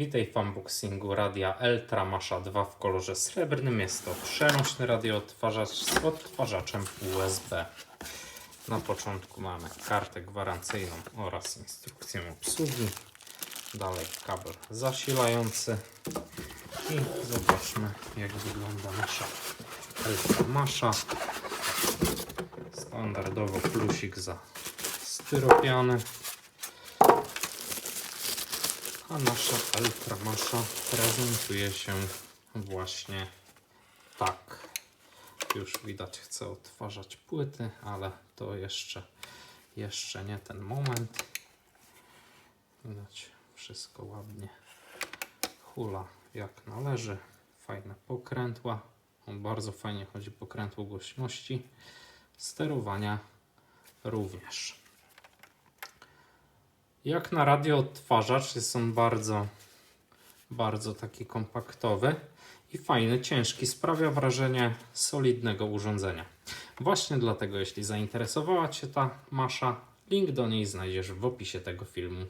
Witaj w unboxingu radia Eltra Masza 2 w kolorze srebrnym. Jest to przenośny radioodtwarzacz z odtwarzaczem USB. Na początku mamy kartę gwarancyjną oraz instrukcję obsługi. Dalej kabel zasilający. I zobaczmy jak wygląda nasza Eltra Masza. Standardowo plusik za styropiany. A nasza Ultra Masza prezentuje się właśnie tak. Już widać, chcę odtwarzać płyty, ale to jeszcze, jeszcze nie ten moment. Widać wszystko ładnie hula jak należy. Fajne pokrętła. On bardzo fajnie chodzi pokrętło głośności. Sterowania również. Jak na radio odtwarzacz jest on bardzo, bardzo taki kompaktowy i fajny, ciężki. Sprawia wrażenie solidnego urządzenia. Właśnie dlatego, jeśli zainteresowała Cię ta masza, link do niej znajdziesz w opisie tego filmu.